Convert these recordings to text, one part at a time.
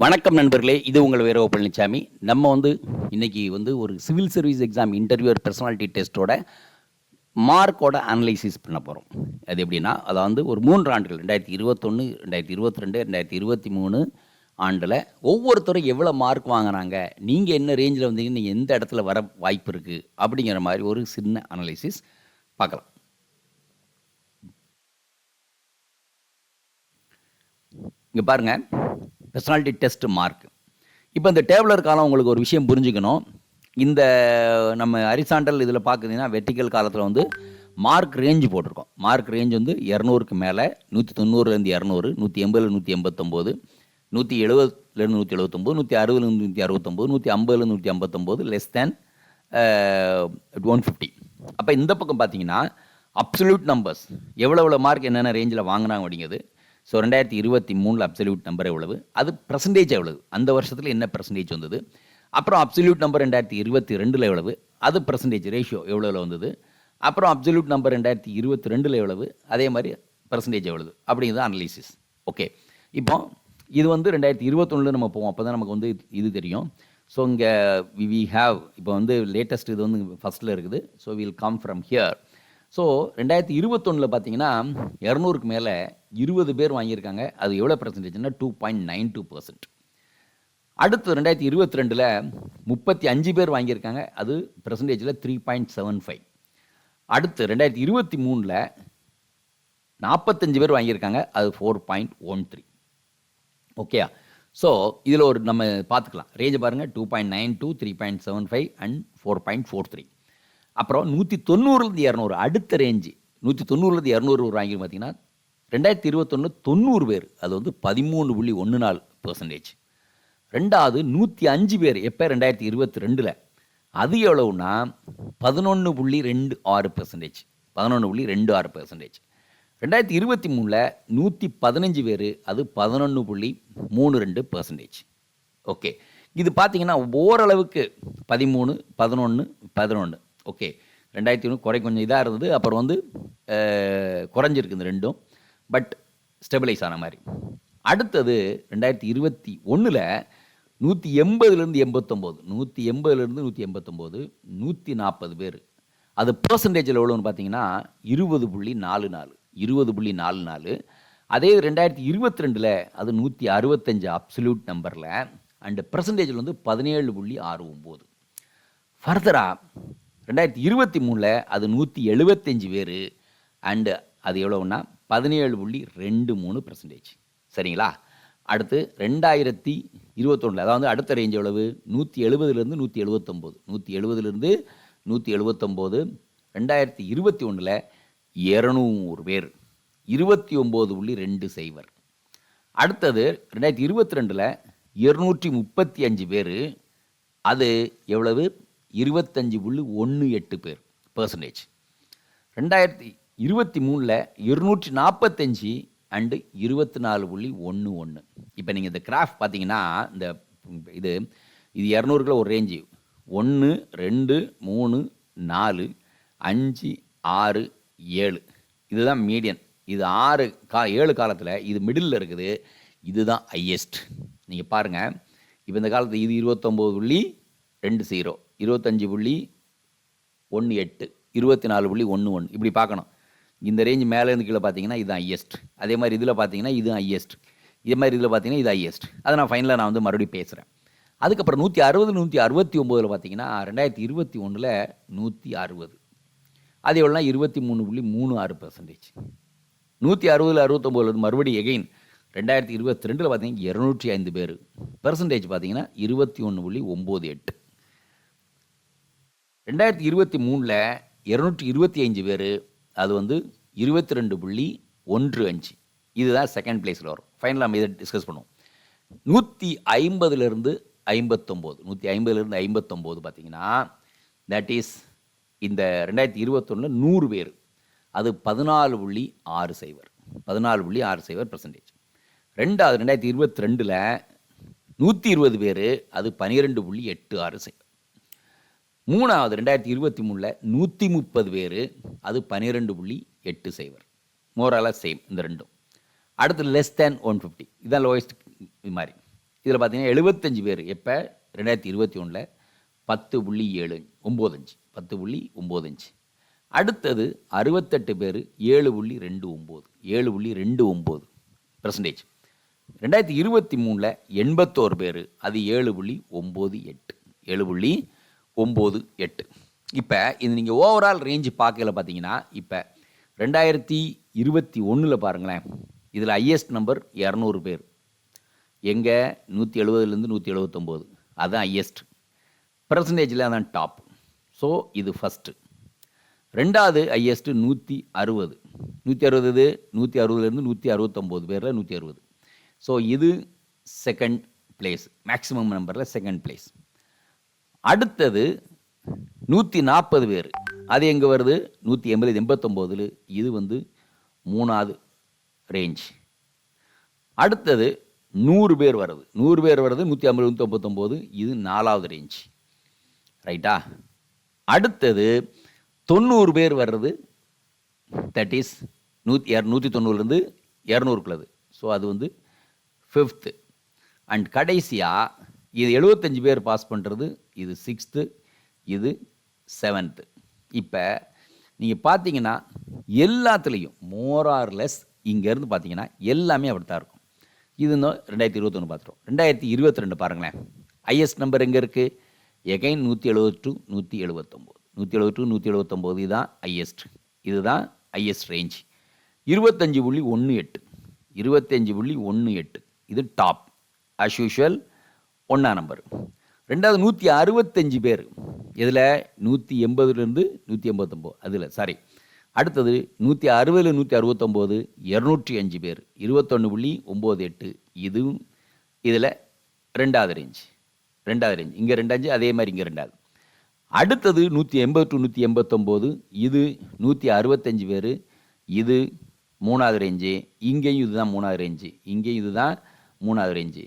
வணக்கம் நண்பர்களே இது உங்கள் வீரவ பழனிசாமி நம்ம வந்து இன்றைக்கி வந்து ஒரு civil service exam interviewer personality டெஸ்ட்டோட மார்க்கோட அனலைசிஸ் பண்ண போகிறோம் அது எப்படின்னா அதாவது வந்து ஒரு மூன்று ஆண்டுகள் ரெண்டாயிரத்தி இருபத்தொன்று ரெண்டாயிரத்தி இருபத்தி ரெண்டு ரெண்டாயிரத்தி இருபத்தி மூணு ஆண்டில் ஒவ்வொருத்தரும் எவ்வளோ மார்க் வாங்கினாங்க நீங்கள் என்ன ரேஞ்சில் வந்தீங்கன்னு நீங்கள் எந்த இடத்துல வர வாய்ப்பு இருக்குது அப்படிங்கிற மாதிரி ஒரு சின்ன அனலைசிஸ் பார்க்கலாம். இங்கே பாருங்கள் பர்சனாலிட்டி டெஸ்ட் மார்க் இப்போ இந்த டேபிளர் காலம் உங்களுக்கு ஒரு விஷயம் புரிஞ்சுக்கணும். இந்த நம்ம அரிசாண்டல் இதில் பார்க்குறீங்கன்னா வெர்டிக்கல் காலத்தில் வந்து மார்க் ரேஞ்சு போட்டிருக்கோம். மார்க் ரேஞ்ச் வந்து இரநூறுக்கு மேலே நூற்றி தொண்ணூறுலேருந்து இரநூறு நூற்றி எண்பதுல நூற்றி எண்பத்தொம்போது நூற்றி எழுபதுலேருந்து நூற்றி எழுபத்தொம்போது நூற்றி அறுபதுலேருந்து நூற்றி அறுபத்தொம்போது நூற்றி ஐம்பதுலேருந்து நூற்றி ஐம்பத்தொம்போது less than one uh, fifty அப்போ இந்த பக்கம் பார்த்தீங்கன்னா அப்சல்யூட் நம்பர்ஸ் எவ்வளோ எவ்வளோ மார்க் என்னென்ன ரேஞ்சில் வாங்கினாங்க அப்படிங்கிறது ஸோ ரெண்டாயிரத்தி இருபத்தி மூணில் அப்சல்யூட் நம்பர் எவ்வளவு? அது பர்சன்டேஜ் எவ்வளவு? அந்த வருஷத்தில் என்ன பர்சன்டேஜ் வந்தது? அப்புறம் அப்சல்யூட் நம்பர் ரெண்டாயிரத்தி இருபத்தி ரெண்டில் எவ்வளவு? அது பர்சன்டேஜ் ரேஷியோ எவ்வளோ வந்தது? அப்புறம் அப்சல்யூட் நம்பர் ரெண்டாயிரத்தி இருபத்தி ரெண்டில் எவ்வளவு? அதே மாதிரி பர்சன்டேஜ் எவ்வளவு? அப்படிங்கிறது அனலிசிஸ் ஓகே இப்போ இது வந்து ரெண்டாயிரத்தி இருபத்தொன்னில் நம்ம போவோம். அப்போ தான் நமக்கு வந்து இது தெரியும். ஸோ இங்கே வி ஹாவ் இப்போ வந்து லேட்டஸ்ட் இது வந்து ஃபஸ்ட்டில் இருக்குது. So will come from here so ரெண்டாயிரத்தி இருபத்தொன்னில் பார்த்தீங்கன்னா இரநூறுக்கு மேலே இருபது பேர் வாங்கியிருக்காங்க. அது எவ்வளோ பர்சன்டேஜ்னா two point nine two percent அடுத்து ரெண்டாயிரத்தி இருபத்தி ரெண்டில் முப்பத்தி அஞ்சு பேர் வாங்கியிருக்காங்க. அது பர்சன்டேஜில் த்ரீ பாயிண்ட் செவன் ஃபைவ் அடுத்து ரெண்டாயிரத்தி இருபத்தி மூணில் நாற்பத்தஞ்சு பேர் வாங்கியிருக்காங்க. அது ஃபோர் பாயிண்ட் ஒன் த்ரீ ஓகேயா ஸோ இதில் ஒரு நம்ம பார்த்துக்கலாம். ரேஞ்ச் பாருங்கள் two point nine two three point seven five and four point four three அப்புறம் நூற்றி தொண்ணூறுலேருந்து இரநூறு அடுத்த ரேஞ்சு நூற்றி தொண்ணூறுலேருந்து இரநூறு ஒரு வாங்கி பார்த்தீங்கன்னா ரெண்டாயிரத்தி இருபத்தொன்று தொண்ணூறு பேர். அது வந்து பதிமூணு புள்ளி ஒன்று நாலு பர்சன்டேஜ் ரெண்டாவது நூற்றி அஞ்சு பேர். எப்போ? ரெண்டாயிரத்தி இருபத்தி ரெண்டில் அது எவ்வளவுனா பதினொன்று புள்ளி ரெண்டு ஆறு பர்சன்டேஜ் பதினொன்று புள்ளி ரெண்டு ஆறு பர்சன்டேஜ் ரெண்டாயிரத்தி இருபத்தி மூணில் நூற்றி பதினஞ்சு பேர். அது பதினொன்று புள்ளி மூணு ரெண்டு பர்சன்டேஜ் ஓகே இது பார்த்தீங்கன்னா ஓரளவுக்கு பதிமூணு பதினொன்று பதினொன்று ஓகே. ரெண்டாயிரத்தி ஒன்று குறை கொஞ்சம் இதாக இருந்தது. அப்புறம் வந்து குறைஞ்சிருக்கு இந்த ரெண்டும். பட் ஸ்டெபிளைஸ் ஆன மாதிரி. அடுத்தது ரெண்டாயிரத்தி இருபத்தி ஒன்றில் நூற்றி எண்பதுலேருந்து எண்பத்தொம்போது. நூற்றி எண்பதுலேருந்து நூற்றி எண்பத்தொம்போது நூற்றி நாற்பது பேர். அது பர்சன்டேஜில் எவ்வளோன்னு பார்த்தீங்கன்னா இருபது புள்ளி நாலு நாலு. இருபது புள்ளி நாலு நாலு. அதே ரெண்டாயிரத்தி இருபத்தி ரெண்டில் அது நூற்றி அறுபத்தஞ்சு அப்சல்யூட் நம்பரில் அண்டு பர்சன்டேஜில் வந்து பதினேழு புள்ளி ஆறு ஒம்பது. ஃபர்தராக ரெண்டாயிரத்தி இருபத்தி மூணில் அது நூற்றி எழுபத்தஞ்சு பேர் அண்டு அது எவ்வளோன்னா பதினேழு புள்ளி ரெண்டு மூணு பர்சன்டேஜ் சரிங்களா? அடுத்து ரெண்டாயிரத்தி இருபத்தொன்னில் அதாவது அடுத்த ரேஞ்ச் எவ்வளவு? நூற்றி எழுபதுலேருந்து நூற்றி எழுபத்தொம்போது. நூற்றி எழுபதுலேருந்து நூற்றி எழுபத்தொம்போது. ரெண்டாயிரத்தி இருபத்தி ஒன்றில் இரநூறு பேர். இருபத்தி ஒம்பது புள்ளி ரெண்டு சைவர். அடுத்தது ரெண்டாயிரத்தி இருபத்தி ரெண்டில் இருநூற்றி முப்பத்தி அஞ்சு பேர். அது எவ்வளவு? இருபத்தஞ்சு புள்ளி ஒன்று எட்டு பேர் பர்சன்டேஜ் ரெண்டாயிரத்தி இருபத்தி மூணில் இருநூற்றி நாற்பத்தஞ்சு அண்டு இருபத்தி நாலு புள்ளி ஒன்று ஒன்று இப்போ நீங்கள் இந்த கிராஃப் பார்த்தீங்கன்னா இந்த இது இது இரநூறுக்குள்ள ஒரு ரேஞ்சு ஒன்று ரெண்டு மூணு நாலு அஞ்சு ஆறு ஏழு. இதுதான் மீடியன் இது ஆறு கா ஏழு காலத்தில் இது மிடில் இருக்குது. இதுதான் ஹையஸ்ட் நீங்கள் பாருங்கள் இப்போ இந்த காலத்தில் இது இருபத்தொம்போது புள்ளி ரெண்டு ஜீரோ இருபத்தஞ்சி புள்ளி ஒன்று எட்டு இருபத்தி நாலு புள்ளி ஒன்று ஒன்று இப்படி பார்க்கணும். இந்த ரேஞ்ச் மேலேருந்து கீழே பார்த்தீங்கன்னா இதுதான் ஹையஸ்ட் அதே மாதிரி இதில் பார்த்தீங்கன்னா இது ஹையஸ்ட் இதே மாதிரி இதில் பார்த்தீங்கன்னா இது ஹையஸ்ட் அதை நான் ஃபைனலாக நான் வந்து மறுபடியும் பேசுகிறேன் அதுக்கப்புறம் நூற்றி அறுபது நூற்றி அறுபத்தி ஒம்போதில் பார்த்தீங்கன்னா ரெண்டாயிரத்தி இருபத்தி ஒன்றில் நூற்றி அறுபது. அது எவ்வளோனா இருபத்தி மூணு புள்ளி மூணு ஆறு பர்சன்டேஜ் நூற்றி அறுபதில் அறுபத்தொம்போதில் மறுபடியும் எகெயின் ரெண்டாயிரத்தி இருபத்தி ரெண்டில் பார்த்தீங்கன்னா இரநூற்றி ஐந்து பேர். பெர்சன்டேஜ் பார்த்தீங்கன்னா இருபத்தி ஒன்று புள்ளி ஒம்பது எட்டு. ரெண்டாயிரத்தி இருபத்தி மூணில் இரநூற்றி இருபத்தி அஞ்சு பேர் அது வந்து இருபத்தி ரெண்டு புள்ளி ஒன்று அஞ்சு. இதுதான் செகண்ட் பிளேஸில் வரும். ஃபைனலாக நம்ம இதை டிஸ்கஸ் பண்ணுவோம். நூற்றி ஐம்பதுலேருந்து ஐம்பத்தொம்போது. நூற்றி ஐம்பதுலேருந்து ஐம்பத்தொம்போது பார்த்தீங்கன்னா தட் இஸ் இந்த ரெண்டாயிரத்தி இருபத்தொன்னில் நூறு பேர். அது பதினாலு புள்ளி ஆறு சைவர். பதினாலு புள்ளி ஆறு சைவர் பர்சன்டேஜ் ரெண்டாவது ரெண்டாயிரத்தி இருபத்தி ரெண்டில் நூற்றி இருபது பேர் அது பன்னிரெண்டு புள்ளி எட்டு ஆறு சைவர். மூணாவது ரெண்டாயிரத்தி இருபத்தி மூணில் நூற்றி முப்பது பேர் அது பன்னிரெண்டு புள்ளி எட்டு சைவர். மோரலாக சேம் இந்த ரெண்டும். அடுத்து லெஸ் தேன் ஒன் ஃபிஃப்டி இதுதான் லோயஸ்ட் இது மாதிரி. இதில் பார்த்தீங்கன்னா எழுபத்தஞ்சு பேர். எப்போ? ரெண்டாயிரத்தி இருபத்தி ஒன்றில் பத்து புள்ளி ஏழு ஒம்போதஞ்சு. பத்து புள்ளி ஒம்போதஞ்சு. அடுத்தது அறுபத்தெட்டு பேர் ஏழு புள்ளி ரெண்டு ஒம்பது. ஏழு புள்ளி ரெண்டு ஒம்பது பர்சன்டேஜ் ரெண்டாயிரத்தி இருபத்தி மூணில் எண்பத்தோரு பேர் அது ஏழு புள்ளி ஒம்பது எட்டு. ஏழு புள்ளி ஒம்பது எட்டு. இப்போ இது நீங்கள் ஓவரால் ரேஞ்சு பார்க்கல பார்த்தீங்கன்னா இப்போ ரெண்டாயிரத்தி இருபத்தி ஒன்றில் பாருங்களேன் இதில் ஹையஸ்ட் நம்பர் இரநூறு பேர். எங்கே? நூற்றி எழுபதுலேருந்து நூற்றி எழுபத்தொம்போது அதுதான் ஹையஸ்ட் பர்சன்டேஜில் அதான் டாப் ஸோ இது ஃபஸ்ட்டு ரெண்டாவது ஹையஸ்ட்டு நூற்றி அறுபது. நூற்றி அறுபது நூற்றி அறுபதுலேருந்து நூற்றி அறுபத்தொம்போது பேரில் நூற்றி அறுபது. ஸோ இது செகண்ட் பிளேஸ் மேக்ஸிமம் நம்பரில் செகண்ட் பிளேஸ் அடுத்தது நூற்றி நாற்பது பேர். அது எங்கே வருது? நூற்றி எண்பது எண்பத்தொம்போதில் இது வந்து மூணாவது ரேஞ்ச் அடுத்தது நூறு பேர் வருது. நூறு பேர் வருது நூற்றி ஐம்பது நூற்றி ஐம்பத்தொம்போது இது நாலாவது ரேஞ்ச் ரைட்டா அடுத்தது தொண்ணூறு பேர் வர்றது தட் இஸ் நூற்றி இரநூத்தி தொண்ணூறுலேருந்து இரநூறுக்குள்ளது ஸோ அது வந்து ஃபிஃப்த்து அண்ட் கடைசியாக இது எழுபத்தஞ்சு பேர் பாஸ் பண்ணுறது இது சிக்ஸ்த்து இது செவன்த்து இப்போ நீங்கள் பார்த்தீங்கன்னா எல்லாத்துலேயும் மோரார்லெஸ் இங்கேருந்து பார்த்தீங்கன்னா எல்லாமே அப்படி தான் இருக்கும். இது இன்னும் ரெண்டாயிரத்தி இருபத்தொன்று பார்த்துருவோம் ரெண்டாயிரத்தி இருபத்தி ரெண்டு பாருங்களேன். ஹையஸ்ட் நம்பர் எங்கே இருக்குது எகைன் நூற்றி எழுபது டு நூற்றி எழுபத்தொம்போது நூற்றி எழுபது டு நூற்றி எழுபத்தொம்போது இதுதான் ஹையஸ்ட் இதுதான் ஹையஸ்ட் ரேஞ்ச் இருபத்தஞ்சு புள்ளி ஒன்று எட்டு. இருபத்தஞ்சு புள்ளி ஒன்று எட்டு. இது டாப் அஸ் யூஷுவல் ஒன்றா நம்பர் ரெண்டாவது நூற்றி அறுபத்தஞ்சு பேர். இதில் நூற்றி எண்பதுலேருந்து நூற்றி எண்பத்தொம்போது. அதில் சாரி அடுத்தது நூற்றி அறுபதில் நூற்றி அறுபத்தொம்போது இரநூற்றி அஞ்சு பேர். இருபத்தொன்று புள்ளி ஒம்பது எட்டு. இதுவும் இதில் ரெண்டாவது ரேஞ்ச் ரெண்டாவது ரேஞ்ச் இங்கே ரெண்டாஞ்சு அதே மாதிரி இங்கே ரெண்டாவது. அடுத்தது நூற்றி எண்பது டு நூற்றி எண்பத்தொம்போது. இது நூற்றி அறுபத்தஞ்சு பேர். இது மூணாவது ரேஞ்சு இங்கேயும் இதுதான் மூணாவது ரேஞ்சு இங்கேயும் இதுதான் மூணாவது ரேஞ்சு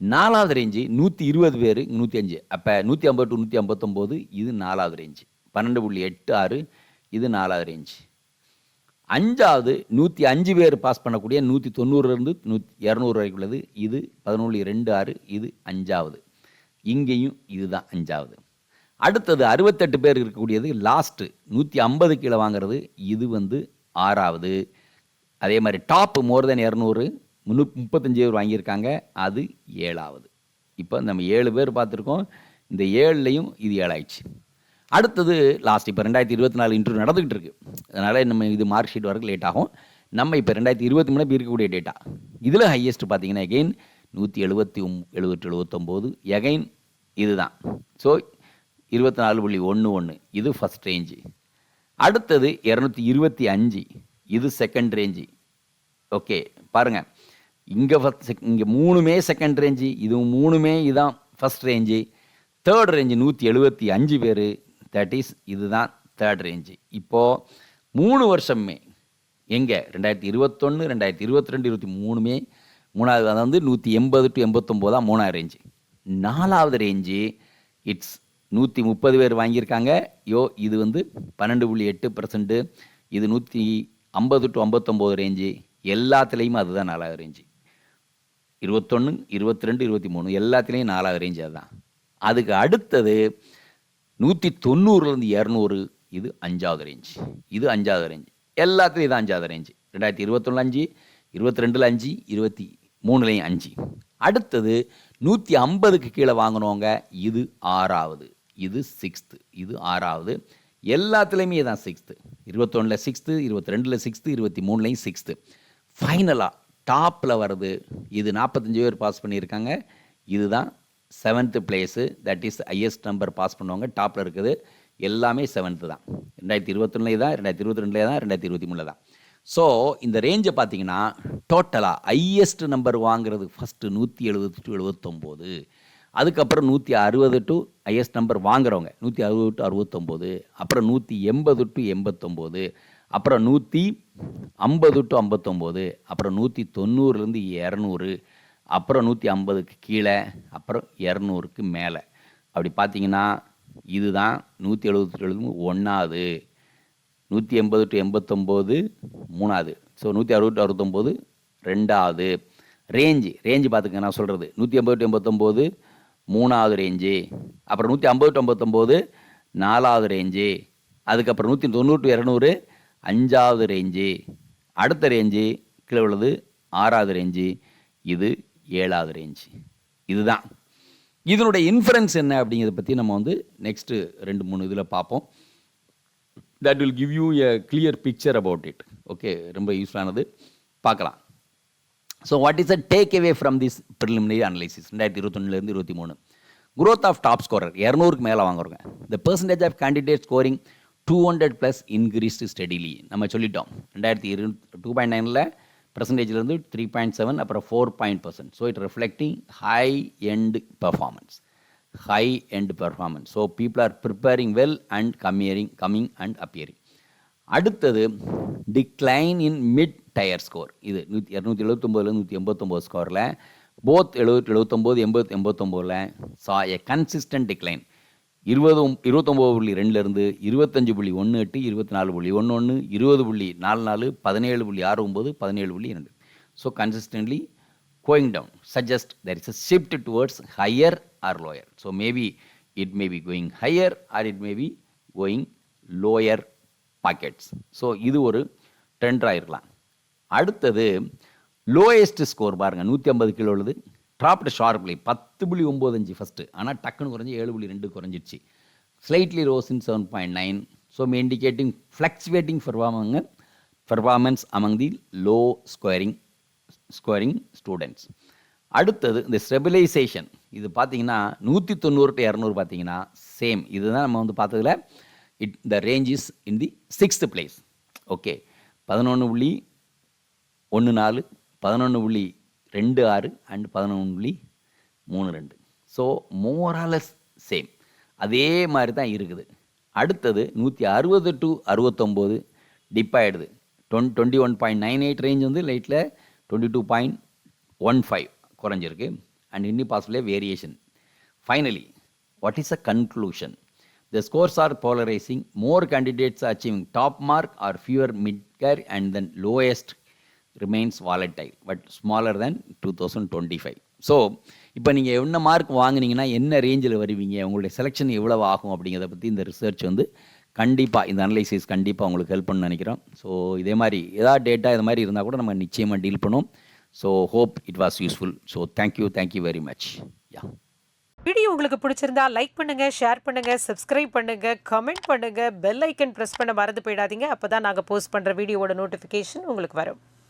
நாலாவது ரேஞ்சு நூற்றி இருபது பேர் நூற்றி அஞ்சு அப்போ நூற்றி ஐம்பது டு நூற்றி ஐம்பத்தொம்போது இது நாலாவது ரேஞ்சு பன்னெண்டு புள்ளி எட்டு ஆறு இது நாலாவது ரேஞ்சு அஞ்சாவது நூற்றி அஞ்சு பேர் பாஸ் பண்ணக்கூடிய நூற்றி தொண்ணூறுலேருந்து நூற்றி இரநூறு வரைக்கும் உள்ளது. இது பதினொன்று ரெண்டு ஆறு இது அஞ்சாவது. இங்கேயும் இதுதான் அஞ்சாவது. அடுத்தது அறுபத்தெட்டு பேர் இருக்கக்கூடியது லாஸ்ட்டு நூற்றி ஐம்பது கீழே வாங்குறது இது வந்து ஆறாவது. அதே மாதிரி டாப் மோர் தென் இரநூறு முன்னூ முப்பத்தஞ்சு பேர் வாங்கியிருக்காங்க. அது ஏழாவது. இப்போ நம்ம ஏழு பேர் பார்த்துருக்கோம். இந்த ஏழுலையும் இது ஏழாயிடுச்சு. அடுத்தது லாஸ்ட் இப்போ ரெண்டாயிரத்தி இருபத்தி நாலு இன்டர்வியூ நடந்துக்கிட்டு இருக்கு. அதனால் நம்ம இது மார்க் ஷீட் வரக்கு லேட் ஆகும். நம்ம இப்போ ரெண்டாயிரத்தி இருபத்தி மூணு இருக்கக்கூடிய டேட்டா இதில் ஹையஸ்ட் பார்த்தீங்கன்னா எகைன் நூற்றி எழுபத்தி ஒம் எழுபத்தி எழுபத்தொம்போது எகைன் இதுதான். ஸோ இருபத்தி நாலு புள்ளி ஒன்று ஒன்று. இது ஃபஸ்ட் ரேஞ்சு அடுத்தது இரநூத்தி இருபத்தி அஞ்சு. இது செகண்ட் ரேஞ்சு ஓகே பாருங்கள் இங்கே ஃபஸ்ட் இங்கே மூணுமே செகண்ட் ரேஞ்சு இது மூணுமே இதான் ஃபஸ்ட் ரேஞ்சு தேர்ட் ரேஞ்சு நூற்றி எழுபத்தி அஞ்சு பேர். தட் இஸ் இதுதான் தேர்ட் ரேஞ்சு இப்போது மூணு வருஷமே எங்கே? ரெண்டாயிரத்தி இருபத்தொன்று ரெண்டாயிரத்தி இருபத்தி ரெண்டு இருபத்தி மூணுமே மூணாவது அதாவது வந்து நூற்றி எண்பது டு எண்பத்தொம்போதான் மூணாவது ரேஞ்சு நாலாவது ரேஞ்சு இட்ஸ் நூற்றி முப்பது பேர் வாங்கியிருக்காங்க. யோ இது வந்து பன்னெண்டு புள்ளி எட்டு பர்சன்ட்டு இது நூற்றி ஐம்பது டு ஐம்பத்தொம்போது ரேஞ்சு எல்லாத்துலேயுமே அதுதான் நாலாவது ரேஞ்சு இருபத்தொன்று இருபத்தி ரெண்டு இருபத்தி மூணு எல்லாத்துலேயும் நாலாவது ரேஞ்சு அதுதான். அதுக்கு அடுத்தது நூற்றி தொண்ணூறுலேருந்து இரநூறு இது அஞ்சாவது ரேஞ்ச் இது அஞ்சாவது ரேஞ்ச் எல்லாத்துலேயும் இது அஞ்சாவது ரேஞ்சு ரெண்டாயிரத்தி இருபத்தொன்று அஞ்சு இருபத்தி ரெண்டில் அஞ்சு இருபத்தி மூணுலேயும் அஞ்சு. அடுத்தது நூற்றி ஐம்பதுக்கு கீழே வாங்கினவங்க இது ஆறாவது இது சிக்ஸ்த்து இது ஆறாவது. எல்லாத்துலேயுமே தான் சிக்ஸ்த்து இருபத்தொன்னில் சிக்ஸ்த்து இருபத்தி ரெண்டில் சிக்ஸ்த்து இருபத்தி மூணுலேயும் சிக்ஸ்த்து ஃபைனலாக டாப்பில் வருது. இது நாற்பத்தஞ்சு பேர் பாஸ் பண்ணியிருக்காங்க. இதுதான் seventh place that is highest number pass பண்ணுவாங்க. டாப்பில் இருக்குது. எல்லாமே செவன்த்து தான். ரெண்டாயிரத்தி இருபத்தொன்னுலே தான் ரெண்டாயிரத்தி இருபத்தி ரெண்டுலே தான் ரெண்டாயிரத்தி இருபத்தி மூணில் தான். ஸோ இந்த ரேஞ்சை பார்த்தீங்கன்னா டோட்டலாக ஹையஸ்ட் நம்பர் வாங்குறது ஃபஸ்ட்டு நூற்றி எழுபது டு எழுபத்தொம்போது. அதுக்கப்புறம் நூற்றி அறுபது டு ஹையஸ்ட் நம்பர் வாங்குறவங்க நூற்றி அறுபது டு அறுபத்தொம்போது. அப்புறம் நூற்றி எண்பது டு எண்பத்தொம்போது. அப்புறம் நூற்றி ஐம்பது டு ஐம்பத்தொம்போது அப்புறம் நூற்றி தொண்ணூறுலேருந்து இரநூறு அப்புறம் நூற்றி ஐம்பதுக்கு கீழே அப்புறம் இரநூறுக்கு மேலே. அப்படி பார்த்தீங்கன்னா இதுதான் நூற்றி எழுபத்தி எழுபது ஒன்றாவது நூற்றி எண்பது டு எண்பத்தொம்போது மூணாவது. ஸோ நூற்றி அறுபது அறுபத்தொம்போது ரெண்டாவது. ரேஞ்சு ரேஞ்சு பார்த்துக்க நான் சொல்கிறது நூற்றி ஐம்பது டு எண்பத்தொம்போது மூணாவது ரேஞ்சு அப்புறம் நூற்றி ஐம்பது டு ஐம்பத்தொம்போது நாலாவது ரேஞ்சு அதுக்கப்புறம் நூற்றி தொண்ணூறு டு இரநூறு அஞ்சாவது ரேஞ்சு அடுத்த ரேஞ்சு கீழே உள்ளது ஆறாவது ரேஞ்சு இது ஏழாவது ரேஞ்சு. இதுதான். இதனுடைய இன்ஃபரன்ஸ் என்ன அப்படிங்கிறத பற்றி நம்ம வந்து நெக்ஸ்ட்டு ரெண்டு மூணு இதில் பார்ப்போம். That will give you a clear picture about it okay ரொம்ப யூஸ்ஃபுல்லானது பார்க்கலாம். So what is a take away from this preliminary analysis ரெண்டாயிரத்தி இருபத்தொன்னுலேருந்து இருபத்தி மூணு. குரோத் ஆஃப் டாப் ஸ்கோரர் இரநூறுக்கு மேலே வாங்குறோங்க the percentage of candidate scoring two hundred plus increased steadily நம்ம சொல்லிட்டோம். ரெண்டாயிரத்தி இரு டூ பாயிண்ட் நைனில் பர்சன்டேஜ்லேருந்து த்ரீ பாயிண்ட் செவன் அப்புறம் four point percent so it reflecting high end performance high end performance so people are preparing well and coming coming and appearing அடுத்தது decline in mid tier score இது நூற்றி இரநூத்தி எழுபத்தொம்போதுலேருந்து நூற்றி எண்பத்தொம்போது ஸ்கோரில் both எழுபத்தி எழுபத்தொம்போது எண்பத்தி எண்பத்தொம்போதில் சா எ கன்சிஸ்டன்ட் டிக்ளைன் இருபது இருபத்தொம்போது புள்ளி ரெண்டுலேருந்து இருபத்தஞ்சு புள்ளி ஒன்று எட்டு இருபத்தி நாலு புள்ளி ஒன்று ஒன்று இருபது புள்ளி நாலு நாலு பதினேழு புள்ளி ஆறு ஒம்பது பதினேழு புள்ளி இரண்டு so consistently going down suggest there is a shift towards higher or lower so maybe it may be going higher or it may be going lower pockets so இது ஒரு ட்ரெண்டாக இருக்கலாம். அடுத்தது லோயஸ்ட் ஸ்கோர் பாருங்கள் நூற்றி ஐம்பது கிலோ உள்ளது. Dropped sharply பத்து புள்ளி ஒம்போதஞ்சு ஃபஸ்ட்டு ஆனால் டக்குன்னு குறைஞ்சி ஏழு புள்ளி ரெண்டு குறைஞ்சிருச்சு. Slightly rose in seven point nine so indicating fluctuating performing performance among the low scoring scoring students அடுத்தது இந்த ஸ்டெபிலைசேஷன் இது பார்த்தீங்கன்னா நூற்றி தொண்ணூறு டு இரநூறு பார்த்தீங்கன்னா சேம் இதுதான் நம்ம வந்து பார்த்ததுல it the range is in the sixth place okay பதினொன்று புள்ளி ஒன்று நாலு பதினொன்று புள்ளி ரெண்டு ஆறு அண்ட் பதினொன்று புள்ளி மூணு ரெண்டு. ஸோ மோரலஸ் சேம் அதே மாதிரி தான் இருக்குது. அடுத்தது நூற்றி அறுபது டு அறுபத்தொம்போது டிப் ஆகிடுது down twenty one point nine eight range வந்து லைட்டில் twenty two point one five குறைஞ்சிருக்கு. அண்ட் இன்னி பாசிபிளே variation finally what is a conclusion scores are polarising more candidates achieving top mark or mark மிட்கர் and then lowest remains volatile but smaller than two thousand twenty five so இப்போ நீங்கள் என்ன mark வாங்குனீங்கன்னா என்ன ரேஞ்சில் வருவீங்க உங்களுடைய selection எவ்வளோ ஆகும் அப்படிங்கிறத பற்றி இந்த ரிசர்ச் வந்து கண்டிப்பாக இந்த அனலைசிஸ் கண்டிப்பாக உங்களுக்கு ஹெல்ப் பண்ணு நினைக்கிறோம். ஸோ இதே மாதிரி ஏதாவது டேட்டா இது மாதிரி இருந்தால் கூட நம்ம நிச்சயமாக டீல் பண்ணுவோம். So hope it was useful so thank you thank you very much yeah video உங்களுக்கு பிடிச்சிருந்தா லைக் பண்ணுங்க ஷேர் பண்ணுங்க சப்ஸ்கிரைப் பண்ணுங்க கமெண்ட் பண்ணுங்க பெல் ஐக்கன் ப்ரெஸ் பண்ண மறந்து போயிடாதீங்க. அப்பதான் நாங்கள் போஸ்ட் பண்ணுற வீடியோவோட நோட்டிஃபிகேஷன் உங்களுக்கு வரும்.